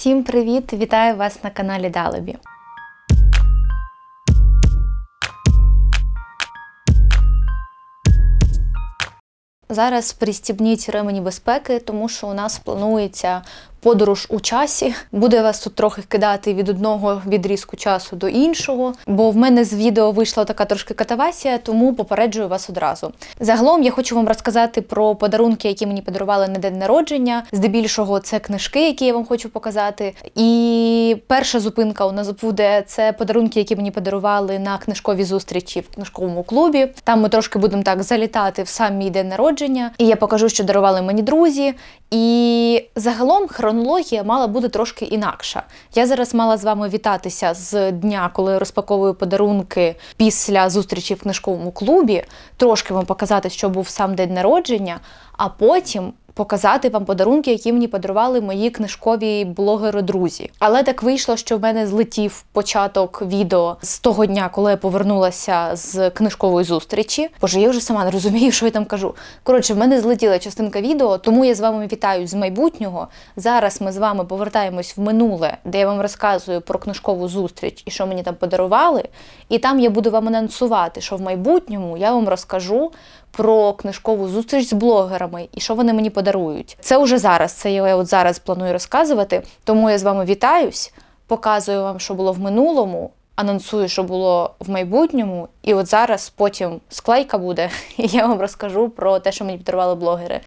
Всім привіт! Вітаю вас на каналі Далебі. Зараз пристібніть ремені безпеки, тому що у нас планується подорож у часі. Буде вас тут трохи кидати від одного відрізку часу до іншого, бо в мене з відео вийшла така трошки катавасія, тому попереджую вас одразу. Загалом я хочу вам розказати про подарунки, які мені подарували на день народження. Здебільшого це книжки, які я вам хочу показати. І перша зупинка у нас буде це подарунки, які мені подарували на книжкові зустрічі в книжковому клубі. Там ми трошки будемо так залітати в сам мій день народження, і я покажу, що дарували мені друзі. І загалом хронологія мала бути трошки інакша. Я зараз мала з вами вітатися з дня, коли розпаковую подарунки після зустрічі в книжковому клубі, трошки вам показати, що був сам день народження, а потім. Показати вам подарунки, які мені подарували мої книжкові блогери-друзі. Але так вийшло, що в мене злетів початок відео з того дня, коли я повернулася з книжкової зустрічі. Боже, я вже сама не розумію, що я там кажу. Коротше, в мене злетіла частинка відео, тому я з вами вітаю з майбутнього. Зараз ми з вами повертаємось в минуле, де я вам розказую про книжкову зустріч і що мені там подарували. І там я буду вам анонсувати, що в майбутньому я вам розкажу про книжкову зустріч з блогерами і що вони мені подарують. Це вже зараз. Це я от зараз планую розказувати. Тому я з вами вітаюсь, показую вам, що було в минулому. Анонсую, що було в майбутньому, і от зараз потім склейка буде, і я вам розкажу про те, що мені подарували блогери.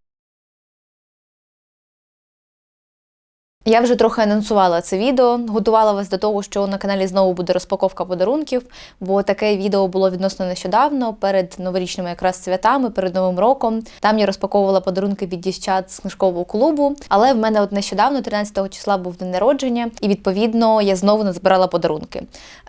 Я вже трохи анонсувала це відео, готувала вас до того, що на каналі знову буде розпаковка подарунків, бо таке відео було відносно нещодавно, перед новорічними якраз святами, перед новим роком. Там я розпаковувала подарунки від дівчат з книжкового клубу. Але в мене от нещодавно, 13 числа, був день народження, і відповідно я знову не збирала подарунки.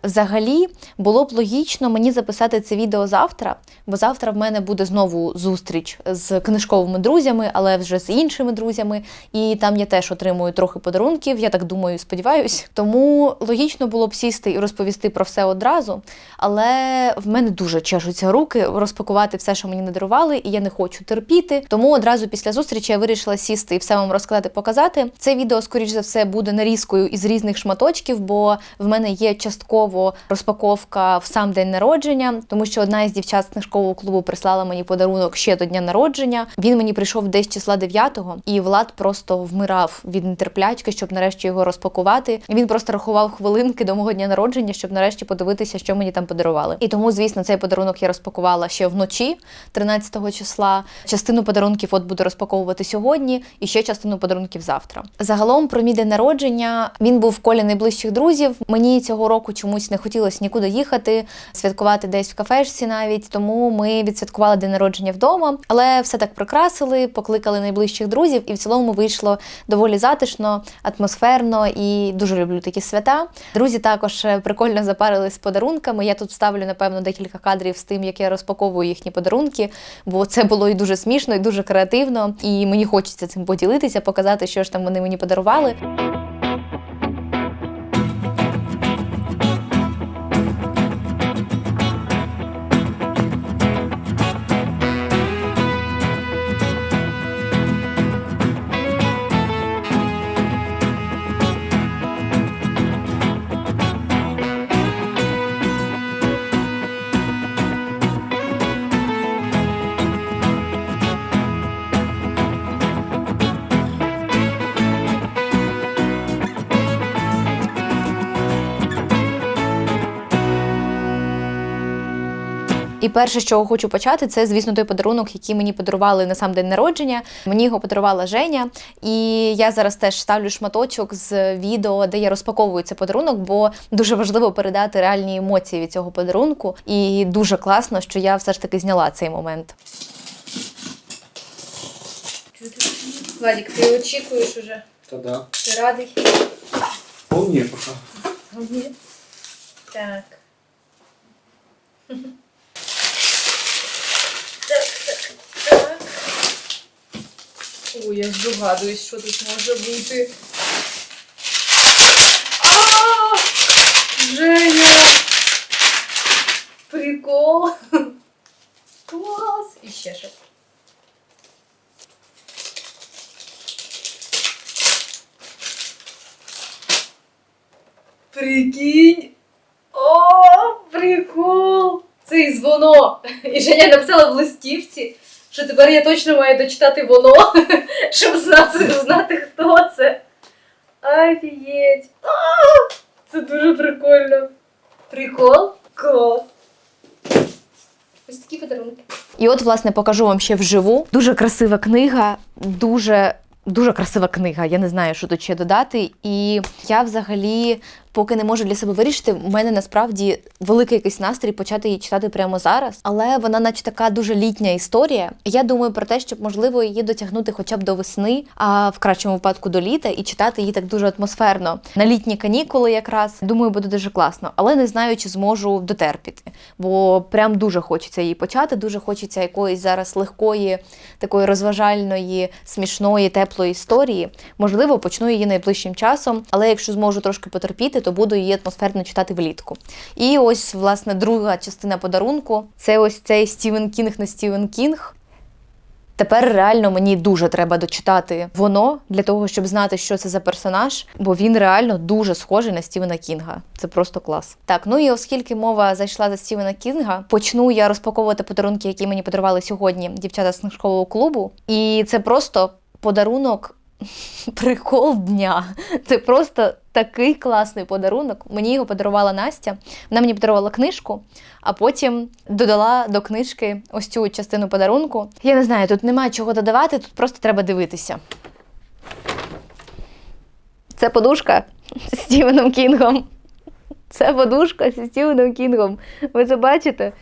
Взагалі було б логічно мені записати це відео завтра, бо завтра в мене буде знову зустріч з книжковими друзями, але вже з іншими друзями. І там я теж отримую трохи подарунків, я так думаю, сподіваюсь. Тому логічно було б сісти і розповісти про все одразу. Але в мене дуже чешуться руки розпакувати все, що мені не дарували, і я не хочу терпіти. Тому одразу після зустрічі я вирішила сісти і все вам розказати, показати. Це відео, скоріш за все, буде нарізкою із різних шматочків, бо в мене є частково розпаковка в сам день народження, тому що одна із дівчат з книжкового клубу прислала мені подарунок ще до дня народження. Він мені прийшов десь числа 9-го, і Влад просто вмирав від нетерплячки, щоб нарешті його розпакувати. Він просто рахував хвилинки до мого дня народження, щоб нарешті подивитися, що мені там подарували. І тому, звісно, цей подарунок я розпакувала ще вночі, 13 числа. Частину подарунків от буду розпаковувати сьогодні, і ще частину подарунків завтра. Загалом про мій день народження він був в колі найближчих друзів. Мені цього року чомусь не хотілося нікуди їхати, святкувати десь в кафешці навіть. Тому ми відсвяткували день народження вдома, але все так прикрасили, покликали найближчих друзів, і в цілому вийшло доволі затишно, атмосферно і дуже люблю такі свята. Друзі також прикольно запарились з подарунками. Я тут вставлю, напевно, декілька кадрів з тим, як я розпаковую їхні подарунки, бо це було і дуже смішно, і дуже креативно. І мені хочеться цим поділитися, показати, що ж там вони мені подарували. Перше, з чого хочу почати, це, звісно, той подарунок, який мені подарували на сам день народження. Мені його подарувала Женя. І я зараз теж ставлю шматочок з відео, де я розпаковую цей подарунок, бо дуже важливо передати реальні емоції від цього подарунку. І дуже класно, що я все ж таки зняла цей момент. Владик, ти очікуєш уже? Та да. Ти радий? Вполне пока. Так. Так, так, так. Ой, я здогадуюсь, що тут може бути. А! Женя! Прикол! Клас! І ще щось. Прикинь. О, прикол! Це із воно. І Женя написала в листівці, що тепер я точно маю дочитати воно, щоб знати, знати хто це. Офігеть. Це дуже прикольно. Прикол? Клас. Ось такі подарунки. І от, власне, покажу вам ще вживу. Дуже красива книга, дуже. Дуже красива книга, я не знаю, що тут ще додати. І я взагалі, поки не можу для себе вирішити, у мене насправді великий якийсь настрій почати її читати прямо зараз. Але вона, наче така дуже літня історія. Я думаю про те, щоб можливо її дотягнути хоча б до весни, а в кращому випадку до літа, і читати її так дуже атмосферно на літні канікули, якраз думаю, буде дуже класно. Але не знаю, чи зможу дотерпіти, бо прям дуже хочеться її почати. Дуже хочеться якоїсь зараз легкої, такої розважальної, смішної, теплої історії. Можливо, почну її найближчим часом, але якщо зможу трошки потерпіти, то буду її атмосферно читати влітку. І ось, власне, друга частина подарунку це ось цей Стівен Кінг на Стівен Кінг. Тепер реально мені дуже треба дочитати воно для того, щоб знати, що це за персонаж, бо він реально дуже схожий на Стівена Кінга. Це просто клас. Так, ну і оскільки мова зайшла за Стівена Кінга, почну я розпаковувати подарунки, які мені подарували сьогодні дівчата з книжкового клубу. І це просто подарунок. Прикол дня. Це просто такий класний подарунок. Мені його подарувала Настя. Вона мені подарувала книжку, а потім додала до книжки ось цю частину подарунку. Я не знаю, тут немає чого додавати, тут просто треба дивитися. Це подушка з Стівеном Кінгом. Це подушка зі Стівеном Кінгом. Ви це бачите?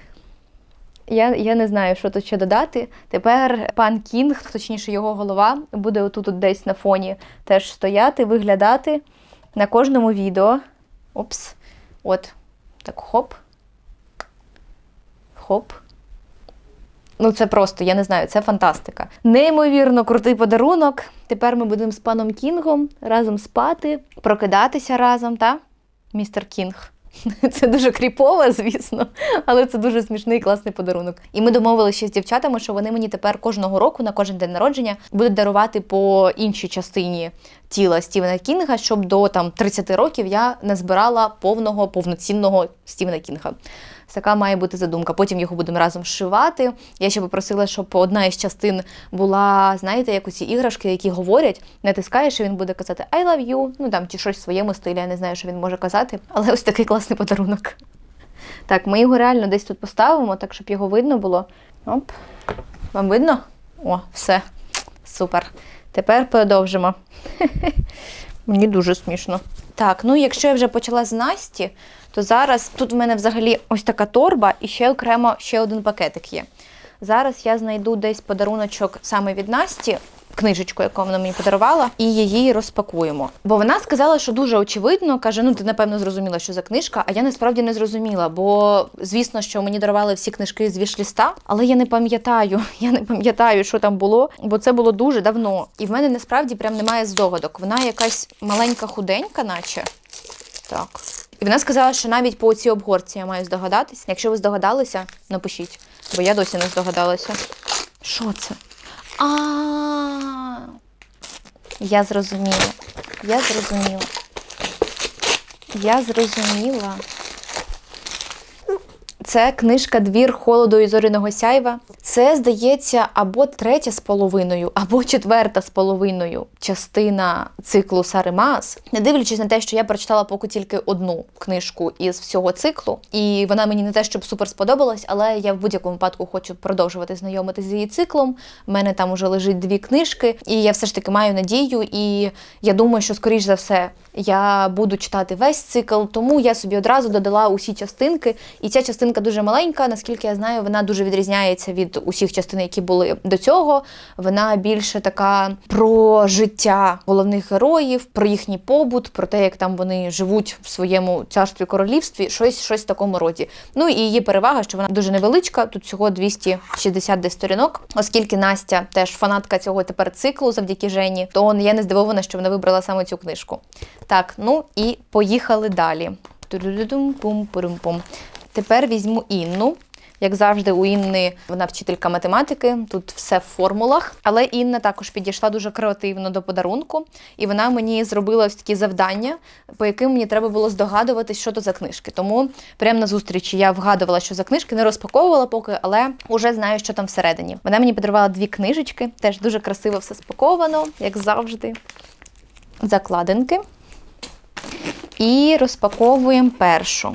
Я, я не знаю, що тут ще додати. Тепер пан Кінг, точніше його голова, буде отут от десь на фоні теж стояти, виглядати на кожному відео. Опс. От. Так, хоп. Хоп. Ну, це просто, я не знаю, це фантастика. Неймовірно крутий подарунок. Тепер ми будемо з паном Кінгом разом спати, прокидатися разом, та? Містер Кінг. Це дуже кріпово, звісно, але це дуже смішний і класний подарунок. І ми домовилися з дівчатами, що вони мені тепер кожного року на кожен день народження будуть дарувати по іншій частині тіла Стівена Кінга, щоб до там 30 років я не збирала повного повноцінного Стівена Кінга. Така має бути задумка. Потім його будемо разом зшивати. Я ще попросила, щоб одна із частин була, знаєте, як оці іграшки, які говорять, натискаєш, і він буде казати I love you, ну там чи щось в своєму стилі, я не знаю, що він може казати. Але ось такий класний подарунок. Так, ми його реально десь тут поставимо, так щоб його видно було. Оп. Вам видно? О, все. Супер. Тепер продовжимо. Мені дуже смішно. Так, ну якщо я вже почала з Насті, то зараз тут в мене взагалі ось така торба і ще окремо ще один пакетик є. Зараз я знайду десь подаруночок саме від Насті, книжечку, яку вона мені подарувала, і її розпакуємо. Бо вона сказала, що дуже очевидно, каже: ну ти напевно зрозуміла, що за книжка, а я насправді не зрозуміла. Бо звісно, що мені дарували всі книжки з вішліста, але я не пам'ятаю, я не пам'ятаю, що там було, бо це було дуже давно. І в мене насправді прям немає здогадок. Вона якась маленька худенька, наче. Так. І вона сказала, що навіть по цій обгорці я маю здогадатись. Якщо ви здогадалися, напишіть, бо я досі не здогадалася. Що це? А. Я зрозуміла. Я зрозуміла. Я зрозуміла. Це книжка Двір холоду і зоряного сяйва. Це, здається, або третя з половиною, або четверта з половиною частина циклу Сари Маас. Не дивлячись на те, що я прочитала поки тільки одну книжку із всього циклу, і вона мені не те, щоб супер сподобалась, але я в будь-якому випадку хочу продовжувати знайомитися з її циклом. У мене там уже лежить дві книжки, і я все ж таки маю надію. І я думаю, що скоріш за все я буду читати весь цикл, тому я собі одразу додала усі частинки. І ця частинка дуже маленька. Наскільки я знаю, вона дуже відрізняється від усіх частин, які були до цього. Вона більше така про життя головних героїв, про їхній побут, про те, як там вони живуть в своєму царстві королівстві, щось, щось в такому роді. Ну і її перевага, що вона дуже невеличка. Тут всього 260 десь сторінок, оскільки Настя теж фанатка цього тепер циклу завдяки Жені, то я не здивована, що вона вибрала саме цю книжку. Так, ну і поїхали далі. Тепер візьму Інну. Як завжди, у Інни вона вчителька математики, тут все в формулах. Але Інна також підійшла дуже креативно до подарунку, і вона мені зробила ось такі завдання, по яким мені треба було здогадуватись, що то за книжки. Тому прямо на зустрічі я вгадувала, що за книжки, не розпаковувала поки, але вже знаю, що там всередині. Вона мені подарувала дві книжечки, теж дуже красиво все спаковано, як завжди. Закладинки. І розпаковуємо першу.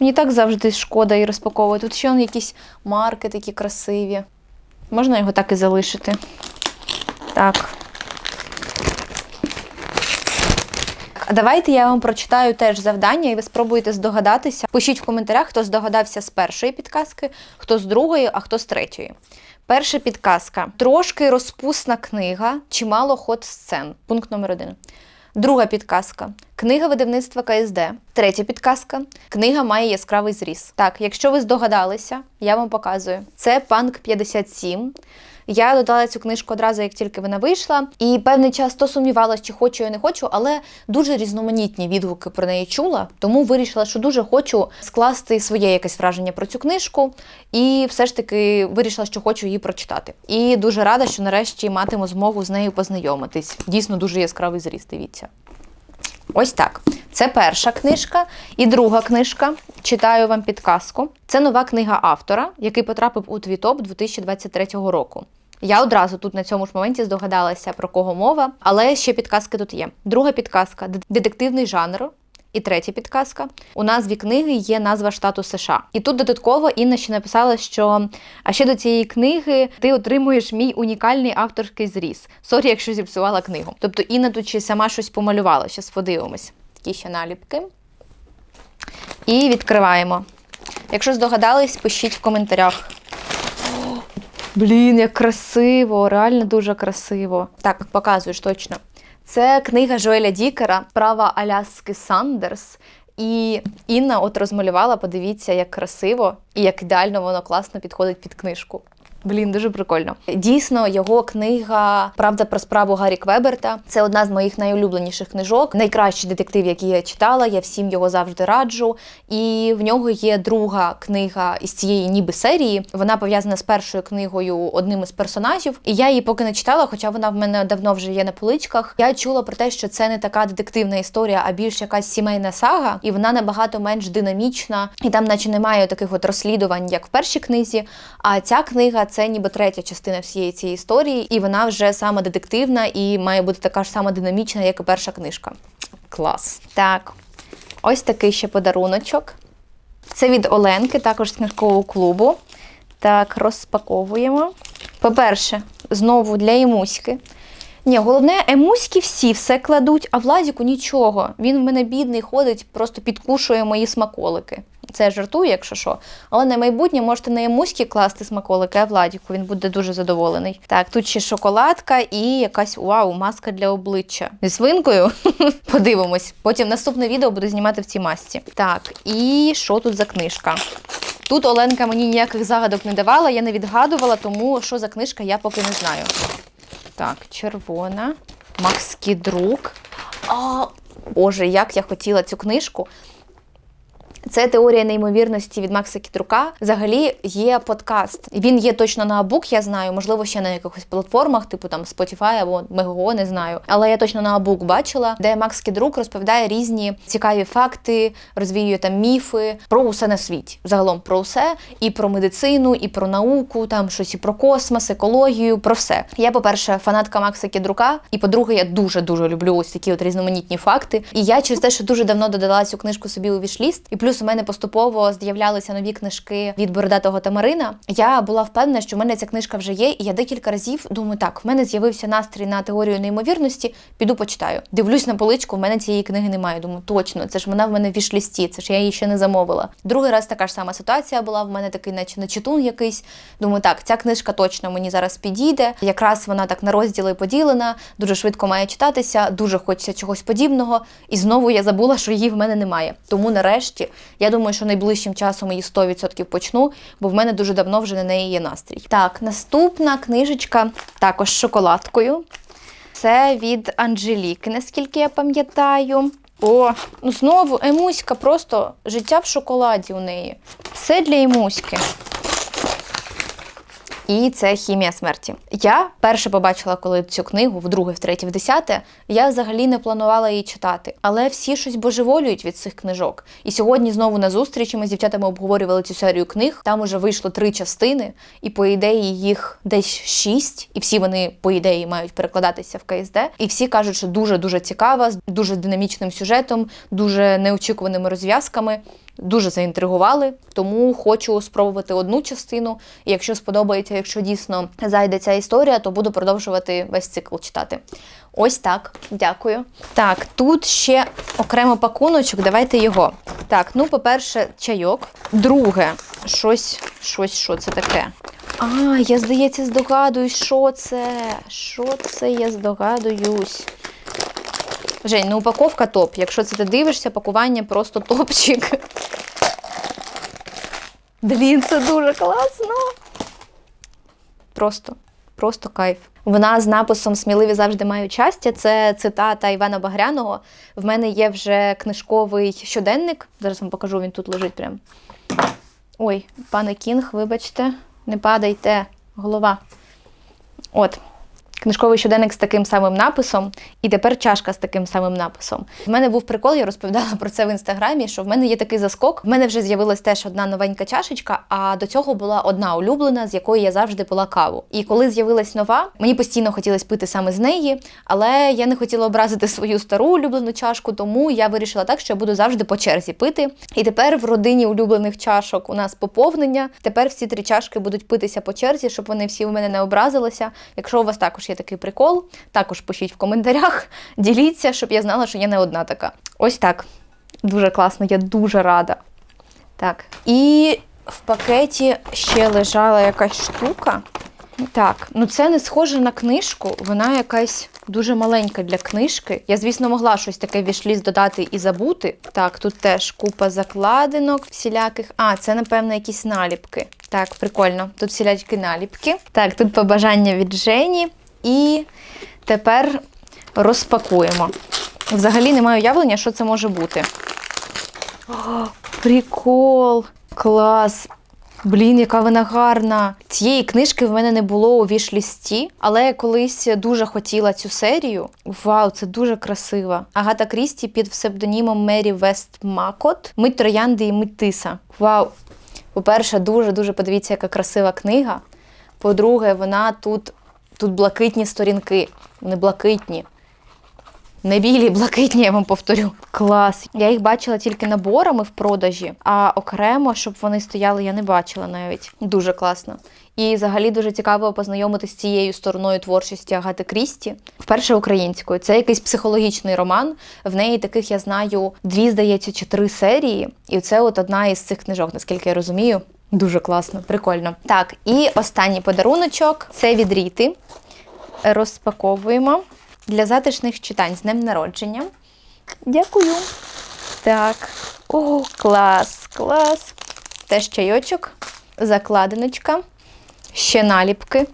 Мені так завжди шкода і розпаковувати. Тут ще он якісь марки такі красиві. Можна його так і залишити. Так. А Давайте я вам прочитаю теж завдання, і ви спробуєте здогадатися. Пишіть в коментарях, хто здогадався з першої підказки, хто з другої, а хто з третьої. Перша підказка: трошки розпусна книга, чимало ход сцен. Пункт номер один. Друга підказка. Книга видавництва КСД. Третя підказка. Книга має яскравий зріз. Так, якщо ви здогадалися, я вам показую. Це Панк 57. Я додала цю книжку одразу, як тільки вона вийшла, і певний час то сумнівалася, чи хочу я не хочу, але дуже різноманітні відгуки про неї чула. Тому вирішила, що дуже хочу скласти своє якесь враження про цю книжку, і все ж таки вирішила, що хочу її прочитати. І дуже рада, що нарешті матиму змогу з нею познайомитись. Дійсно, дуже яскравий зріз, дивіться. Ось так. Це перша книжка. І друга книжка. Читаю вам підказку. Це нова книга автора, який потрапив у твій топ 2023 року. Я одразу тут на цьому ж моменті здогадалася, про кого мова, але ще підказки тут є. Друга підказка детективний жанр. І третя підказка. У назві книги є назва штату США. І тут додатково Інна ще написала, що а ще до цієї книги ти отримуєш мій унікальний авторський зріз. Сорі, якщо зіпсувала книгу. Тобто Інна тут ще сама щось помалювала. Щас подивимось. Такі ще наліпки. І відкриваємо. Якщо здогадались, пишіть в коментарях. Блін, як красиво, реально дуже красиво. Так, показуєш точно. Це книга Жоеля Дікера Права Аляски Сандерс. І Інна от розмалювала, подивіться, як красиво і як ідеально воно класно підходить під книжку. Блін, дуже прикольно. Дійсно, його книга Правда про справу Гаррі Квеберта. Це одна з моїх найулюбленіших книжок. Найкращий детектив, який я читала. Я всім його завжди раджу. І в нього є друга книга із цієї ніби серії. Вона пов'язана з першою книгою одним із персонажів. І я її поки не читала, хоча вона в мене давно вже є на поличках. Я чула про те, що це не така детективна історія, а більш якась сімейна сага, і вона набагато менш динамічна. І там, наче, немає таких от розслідувань, як в першій книзі. А ця книга це ніби третя частина всієї цієї історії, і вона вже саме детективна і має бути така ж сама динамічна, як і перша книжка. Клас. Так, ось такий ще подаруночок. Це від Оленки, також з книжкового клубу. Так, розпаковуємо. По-перше, знову для Емуськи. Ні, головне, емуськи всі все кладуть, а Владіку нічого. Він в мене бідний ходить, просто підкушує мої смаколики. Це я жартую, якщо що. Але на майбутнє можете на емуськи класти смаколики, а Владіку він буде дуже задоволений. Так, тут ще шоколадка і якась вау, маска для обличчя. Зі свинкою. Подивимось. Потім наступне відео буду знімати в цій масці. Так, і що тут за книжка? Тут Оленка мені ніяких загадок не давала, я не відгадувала, тому що за книжка, я поки не знаю. Так, червона. Макський друк. А, Боже, як я хотіла цю книжку. Це теорія неймовірності від Макса Кідрука. Взагалі є подкаст. Він є точно на Абук, я знаю, можливо, ще на якихось платформах, типу там Spotify або Megogo, не знаю. Але я точно на Абук бачила, де Макс Кідрук розповідає різні цікаві факти, розвіює там міфи про усе на світі. Загалом про все, і про медицину, і про науку, там щось і про космос, екологію, про все. Я, по-перше, фанатка Макса Кідрука, і по-друге, я дуже дуже люблю ось такі от різноманітні факти. І я через те, що дуже давно додала цю книжку собі у вішліст, і плюс у мене поступово з'являлися нові книжки від бородатого Тамарина. Я була впевнена, що в мене ця книжка вже є, і я декілька разів думаю, так, в мене з'явився настрій на теорію неймовірності, піду почитаю. Дивлюсь на поличку, в мене цієї книги немає. Думаю, точно, це ж вона в мене в вішлісті, це ж я її ще не замовила. Другий раз така ж сама ситуація була. В мене такий, наче начитун якийсь. Думаю, так, ця книжка точно мені зараз підійде. Якраз вона так на розділи поділена, дуже швидко має читатися, дуже хочеться чогось подібного. І знову я забула, що її в мене немає. Тому нарешті я думаю, що найближчим часом її 100% почну, бо в мене дуже давно вже на неї є настрій. Так, наступна книжечка також з шоколадкою. Це від Анжеліки, наскільки я пам'ятаю. О, ну знову Емуська, просто життя в шоколаді у неї. Все для Емуськи. І це хімія смерті. Я перше побачила, коли цю книгу, вдруге, втретє, в десяте. Я взагалі не планувала її читати, але всі щось божеволюють від цих книжок. І сьогодні знову на зустрічі ми з дівчатами обговорювали цю серію книг. Там уже вийшло три частини, і по ідеї їх десь шість, і всі вони по ідеї мають перекладатися в КСД. І всі кажуть, що дуже дуже цікава, з дуже динамічним сюжетом, дуже неочікуваними розв'язками. Дуже заінтригували, тому хочу спробувати одну частину. І якщо сподобається, якщо дійсно зайде ця історія, то буду продовжувати весь цикл читати. Ось так, дякую. Так, тут ще окремо пакуночок, давайте його. Так, ну, по-перше, чайок. Друге, щось, щось, що це таке? А, я, здається, здогадуюсь, що це. Що це, я здогадуюсь. Жень, ну упаковка топ. Якщо це ти дивишся, пакування просто топчик. Блін, це дуже класно. Просто, просто кайф. Вона з написом Сміливі завжди мають щастя. Це цитата Івана Багряного. В мене є вже книжковий щоденник. Зараз вам покажу, він тут лежить прям. Ой, пане Кінг, вибачте, не падайте, голова. От. Книжковий щоденник з таким самим написом, і тепер чашка з таким самим написом. В мене був прикол, я розповідала про це в інстаграмі. Що в мене є такий заскок. В мене вже з'явилась теж одна новенька чашечка, а до цього була одна улюблена, з якої я завжди пила каву. І коли з'явилась нова, мені постійно хотілося пити саме з неї, але я не хотіла образити свою стару улюблену чашку, тому я вирішила так, що я буду завжди по черзі пити. І тепер в родині улюблених чашок у нас поповнення. Тепер всі три чашки будуть питися по черзі, щоб вони всі у мене не образилися. Якщо у вас також є такий прикол, також пишіть в коментарях, діліться, щоб я знала, що я не одна така. Ось так. Дуже класно, я дуже рада. Так. І в пакеті ще лежала якась штука. Так, ну це не схоже на книжку, вона якась дуже маленька для книжки. Я, звісно, могла щось таке вішліз додати і забути. Так, тут теж купа закладинок всіляких. А, це, напевно, якісь наліпки. Так, прикольно. Тут всілякі наліпки. Так, тут побажання від Жені. І тепер розпакуємо. Взагалі не маю уявлення, що це може бути. О, прикол! Клас! Блін, яка вона гарна. Цієї книжки в мене не було у вішлісті, але я колись дуже хотіла цю серію. Вау, це дуже красиво. Агата Крісті під псевдонімом Мері Вест Макот. Мить троянди і мить тиса. Вау. По-перше, дуже-дуже подивіться, яка красива книга. По-друге, вона тут, тут блакитні сторінки. Не блакитні. Не білі, блакитні, я вам повторю. Клас. Я їх бачила тільки наборами в продажі, а окремо, щоб вони стояли, я не бачила навіть. Дуже класно. І взагалі дуже цікаво познайомитися з цією стороною творчості Агати Крісті. Вперше українською. Це якийсь психологічний роман. В неї таких я знаю дві, здається, чи три серії. І це от одна із цих книжок, наскільки я розумію. Дуже класно, прикольно. Так, і останній подаруночок це від Ріти. Розпаковуємо для затишних читань з днем народження. Дякую. Так. О, клас, клас. Теж чайочок, закладиночка, ще наліпки.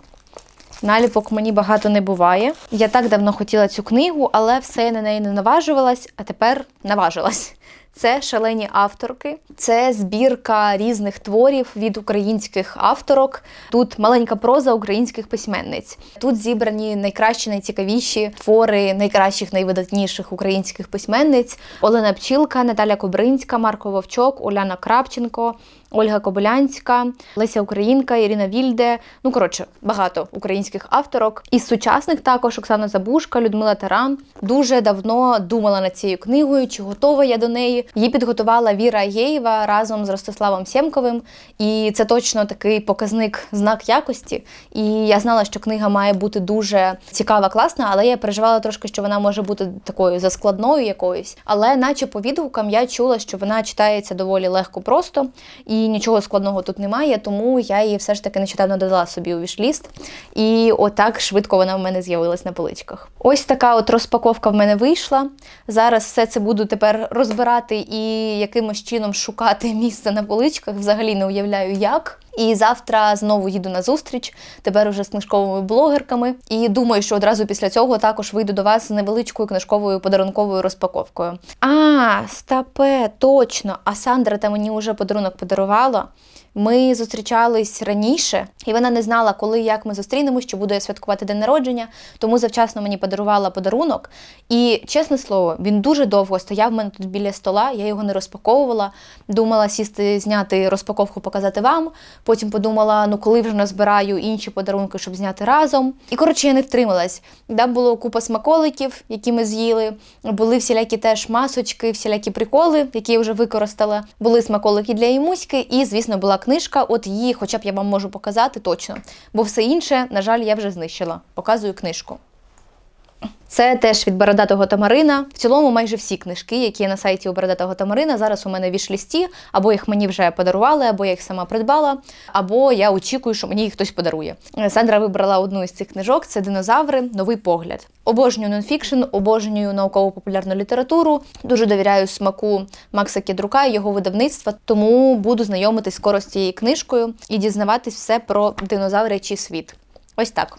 Наліпок мені багато не буває. Я так давно хотіла цю книгу, але все я на неї не наважувалась, а тепер наважилась. Це шалені авторки, це збірка різних творів від українських авторок. Тут маленька проза українських письменниць. Тут зібрані найкращі, найцікавіші твори найкращих, найвидатніших українських письменниць: Олена Пчілка, Наталя Кобринська, Марко Вовчок, Уляна Крапченко. Ольга Кобилянська, Леся Українка, Ірина Вільде. Ну коротше, багато українських авторок. Із сучасних також Оксана Забушка, Людмила Таран. Дуже давно думала над цією книгою, чи готова я до неї. Її підготувала Віра Єєва разом з Ростиславом Сємковим. І це точно такий показник знак якості. І я знала, що книга має бути дуже цікава, класна, але я переживала трошки, що вона може бути такою заскладною якоюсь. Але, наче по відгукам, я чула, що вона читається доволі легко просто. І нічого складного тут немає, тому я її все ж таки нещодавно додала собі у вішліст. І отак швидко вона в мене з'явилась на поличках. Ось така от розпаковка в мене вийшла. Зараз все це буду тепер розбирати і якимось чином шукати місце на поличках. Взагалі не уявляю як. І завтра знову їду на зустріч, тепер уже з книжковими блогерками. І думаю, що одразу після цього також вийду до вас з невеличкою книжковою подарунковою розпаковкою. А, стапе, точно! А Сандра та мені вже подарунок подарувала. Ми зустрічались раніше, і вона не знала, коли як ми зустрінемось, що буду я святкувати день народження, тому завчасно мені подарувала подарунок. І чесне слово, він дуже довго стояв в мене тут біля стола. Я його не розпаковувала. Думала сісти, зняти розпаковку, показати вам. Потім подумала, ну коли вже назбираю інші подарунки, щоб зняти разом. І коротше, я не втрималась. Там було купа смаколиків, які ми з'їли. Були всілякі теж масочки, всілякі приколи, які я вже використала. Були смаколики для Імуськи, і, звісно, була книжка. От її, хоча б я вам можу показати точно. Бо все інше, на жаль, я вже знищила. Показую книжку. Це теж від Бородатого Тамарина. В цілому майже всі книжки, які є на сайті у Бородатого Тамарина, зараз у мене в вішлісті, або їх мені вже подарували, або я їх сама придбала, або я очікую, що мені їх хтось подарує. Сандра вибрала одну із цих книжок: це динозаври, новий погляд. Обожнюю нонфікшн, обожнюю науково-популярну літературу. Дуже довіряю смаку Макса Кідрука і його видавництва, тому буду знайомитись скоро з цією книжкою і дізнаватись все про динозаврячий світ. Ось так.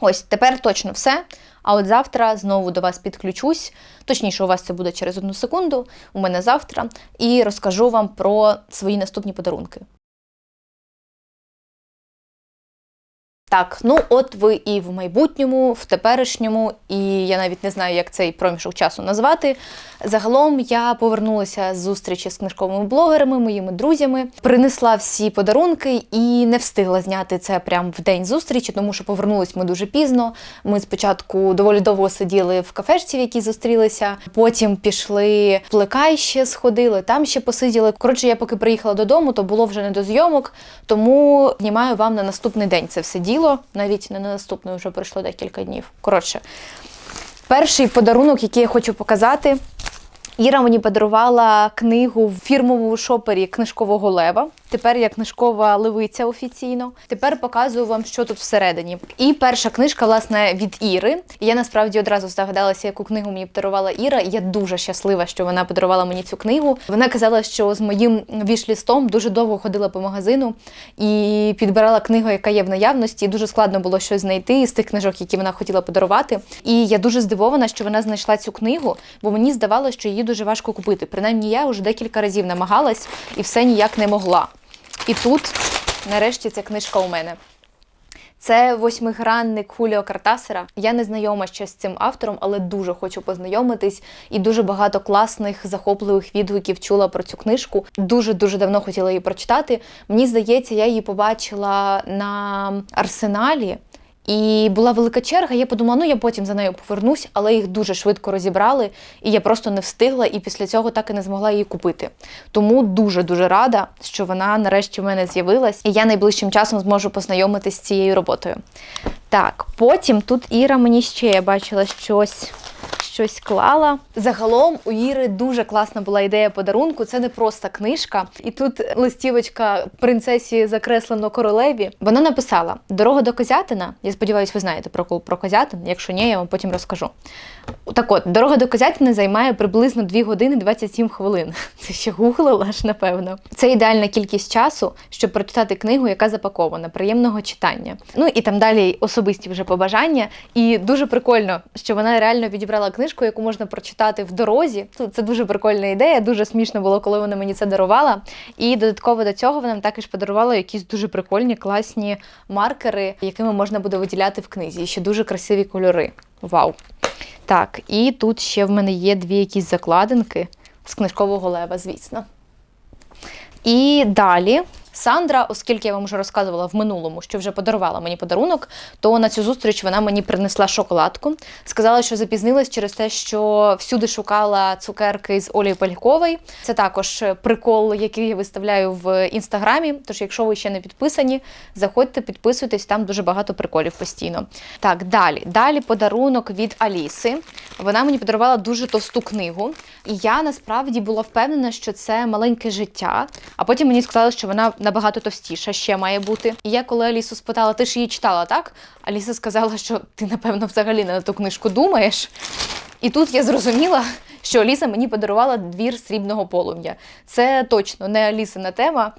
Ось тепер точно все. А от завтра знову до вас підключусь. Точніше, у вас це буде через одну секунду. У мене завтра, і розкажу вам про свої наступні подарунки. Так, ну от ви і в майбутньому, в теперішньому, і я навіть не знаю, як цей проміжок часу назвати. Загалом я повернулася з зустрічі з книжковими блогерами, моїми друзями, принесла всі подарунки і не встигла зняти це прямо в день зустрічі, тому що повернулись ми дуже пізно. Ми спочатку доволі довго сиділи в кафешці, в якій зустрілися. Потім пішли в плекай ще сходили, там ще посиділи. Коротше, я поки приїхала додому, то було вже не до зйомок, тому знімаю вам на наступний день це все діло. Навіть не на наступний, вже пройшло декілька днів. Коротше, перший подарунок, який я хочу показати. Іра мені подарувала книгу в фірмовому шопері книжкового лева. Тепер я книжкова левиця офіційно. Тепер показую вам, що тут всередині. І перша книжка, власне, від Іри. Я насправді одразу здогадалася, яку книгу мені подарувала Іра. Я дуже щаслива, що вона подарувала мені цю книгу. Вона казала, що з моїм вішлістом дуже довго ходила по магазину і підбирала книгу, яка є в наявності. Дуже складно було щось знайти з тих книжок, які вона хотіла подарувати. І я дуже здивована, що вона знайшла цю книгу, бо мені здавалося, що її дуже важко купити. Принаймні, я вже декілька разів намагалась і все ніяк не могла. І тут, нарешті, ця книжка у мене. Це восьмигранник Хуліо Картасера. Я не знайома ще з цим автором, але дуже хочу познайомитись. І дуже багато класних, захопливих відгуків чула про цю книжку. Дуже дуже давно хотіла її прочитати. Мені здається, я її побачила на арсеналі. І була велика черга. Я подумала, ну я потім за нею повернусь, але їх дуже швидко розібрали, і я просто не встигла, і після цього так і не змогла її купити. Тому дуже дуже рада, що вона нарешті в мене з'явилась, і я найближчим часом зможу познайомитись з цією роботою. Так, потім тут Іра мені ще я бачила щось. Щось клала. Загалом у Іри дуже класна була ідея подарунку. Це не просто книжка. І тут листівочка принцесі закреслено королеві. Вона написала: Дорога до Козятина. Я сподіваюся, ви знаєте про, про Козятин. Якщо ні, я вам потім розкажу. Так от, дорога до Козятина займає приблизно 2 години 27 хвилин. Це ще гуглила ж, напевно. Це ідеальна кількість часу, щоб прочитати книгу, яка запакована, приємного читання. Ну і там далі особисті вже побажання. І дуже прикольно, що вона реально відібрала книжку, яку можна прочитати в дорозі. Це дуже прикольна ідея. Дуже смішно було, коли вона мені це дарувала. І додатково до цього вона також подарувала якісь дуже прикольні, класні маркери, якими можна буде виділяти в книзі. І ще дуже красиві кольори. Вау! Так, і тут ще в мене є дві якісь закладинки з книжкового лева, звісно. І далі Сандра, оскільки я вам вже розказувала в минулому, що вже подарувала мені подарунок, то на цю зустріч вона мені принесла шоколадку. Сказала, що запізнилась через те, що всюди шукала цукерки з Олі Палькової. Це також прикол, який я виставляю в інстаграмі. Тож, якщо ви ще не підписані, заходьте, підписуйтесь, там дуже багато приколів постійно. Так, далі. Далі подарунок від Аліси. Вона мені подарувала дуже товсту книгу. І я насправді була впевнена, що це маленьке життя. А потім мені сказали, що вона набагато товстіша ще має бути. І я коли Алісу спитала, ти ж її читала, так? Аліса сказала, що ти, напевно, взагалі не на ту книжку думаєш. І тут я зрозуміла, що Аліса мені подарувала двір срібного полум'я. Це точно не Алісина тема.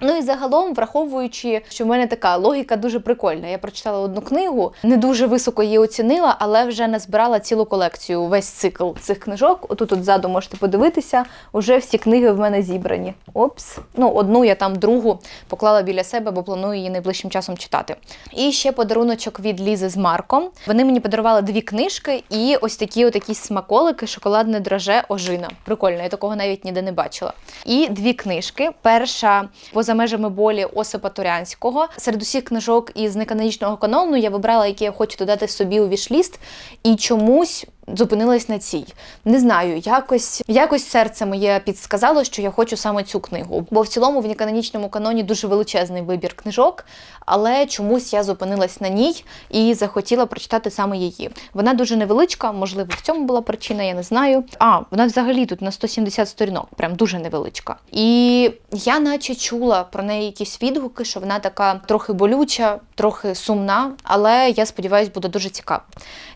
Ну і загалом, враховуючи, що в мене така логіка дуже прикольна. Я прочитала одну книгу, не дуже високо її оцінила, але вже назбирала цілу колекцію, весь цикл цих книжок. Отут от ззаду можете подивитися. Уже всі книги в мене зібрані. Опс. Ну, одну я там другу поклала біля себе, бо планую її найближчим часом читати. І ще подаруночок від Лізи з Марком. Вони мені подарували дві книжки і ось такі от смаколики, шоколадне драже ожина. Прикольно, я такого навіть ніде не бачила. І дві книжки. Перша поза межами болі Осипа Торянського. Серед усіх книжок із неканонічного канону я вибрала, які я хочу додати собі у вішліст, і чомусь. Зупинилась на цій. Не знаю, якось якось серце моє підсказало, що я хочу саме цю книгу. Бо в цілому в неканонічному каноні дуже величезний вибір книжок, але чомусь я зупинилась на ній і захотіла прочитати саме її. Вона дуже невеличка, можливо, в цьому була причина, я не знаю. А, вона взагалі тут на 170 сторінок, прям дуже невеличка. І я наче чула про неї якісь відгуки, що вона така трохи болюча, трохи сумна, але я сподіваюся, буде дуже цікава.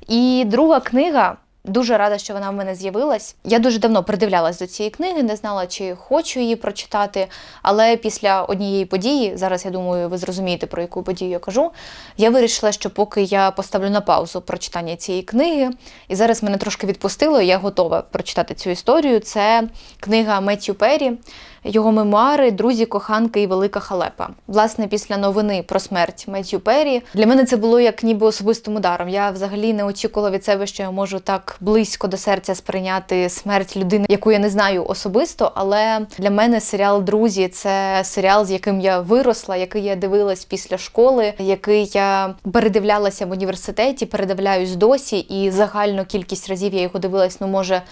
І друга книга. Дуже рада, що вона в мене з'явилась. Я дуже давно придивлялась до цієї книги, не знала, чи хочу її прочитати. Але після однієї події, зараз я думаю, ви зрозумієте, про яку подію я кажу. Я вирішила, що поки я поставлю на паузу прочитання цієї книги, і зараз мене трошки відпустило, я готова прочитати цю історію. Це книга Меттю Перрі, його мемуари, друзі, коханки і велика халепа. Власне, після новини про смерть Меттью Перрі для мене це було як ніби особистим ударом. Я взагалі не очікувала від себе, що я можу так близько до серця сприйняти смерть людини, яку я не знаю особисто. Але для мене серіал Друзі це серіал, з яким я виросла, який я дивилась після школи, який я передивлялася в університеті, передивляюсь досі, і загальну кількість разів я його дивилась, ну може.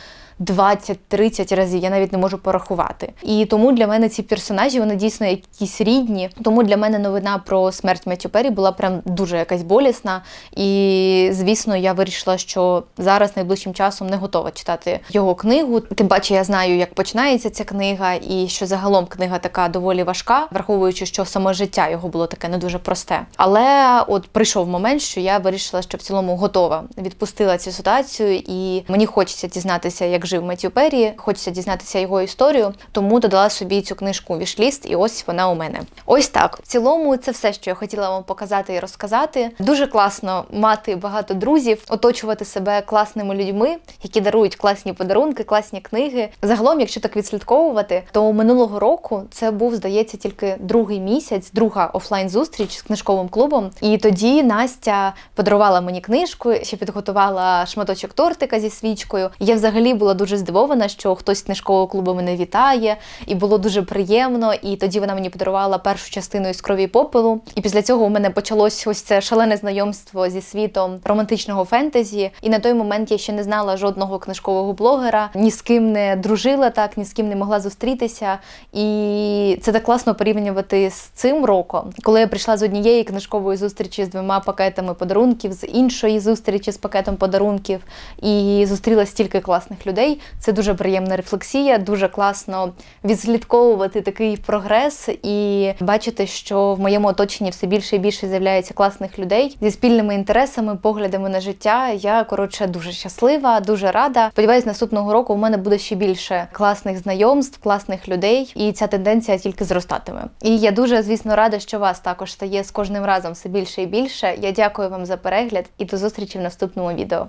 20-30 разів, я навіть не можу порахувати. І тому для мене ці персонажі вони дійсно якісь рідні. Тому для мене новина про смерть Меттю Перрі була прям дуже якась болісна. І звісно, я вирішила, що зараз найближчим часом не готова читати його книгу. Тим паче, я знаю, як починається ця книга, і що загалом книга така доволі важка, враховуючи, що саме життя його було таке не дуже просте. Але от прийшов момент, що я вирішила, що в цілому готова відпустила цю ситуацію, і мені хочеться дізнатися, як жив Меттю Перрі, хочеться дізнатися його історію, тому додала собі цю книжку вішліст, і ось вона у мене. Ось так. В цілому, це все, що я хотіла вам показати і розказати. Дуже класно мати багато друзів, оточувати себе класними людьми, які дарують класні подарунки, класні книги. Загалом, якщо так відслідковувати, то минулого року це був, здається, тільки другий місяць, друга офлайн зустріч з книжковим клубом. І тоді Настя подарувала мені книжку, ще підготувала шматочок тортика зі свічкою. Я взагалі була дуже здивована, що хтось з книжкового клубу мене вітає, і було дуже приємно. І тоді вона мені подарувала першу частину із крові попелу. І після цього у мене почалось ось це шалене знайомство зі світом романтичного фентезі. І на той момент я ще не знала жодного книжкового блогера, ні з ким не дружила так, ні з ким не могла зустрітися. І це так класно порівнювати з цим роком, коли я прийшла з однієї книжкової зустрічі з двома пакетами подарунків, з іншої зустрічі з пакетом подарунків, і зустріла стільки класних людей. Це дуже приємна рефлексія, дуже класно відслідковувати такий прогрес і бачити, що в моєму оточенні все більше і більше з'являється класних людей зі спільними інтересами, поглядами на життя. Я коротше дуже щаслива, дуже рада. Сподіваюсь, наступного року у мене буде ще більше класних знайомств, класних людей, і ця тенденція тільки зростатиме. І я дуже, звісно, рада, що вас також стає з кожним разом все більше і більше. Я дякую вам за перегляд і до зустрічі в наступному відео.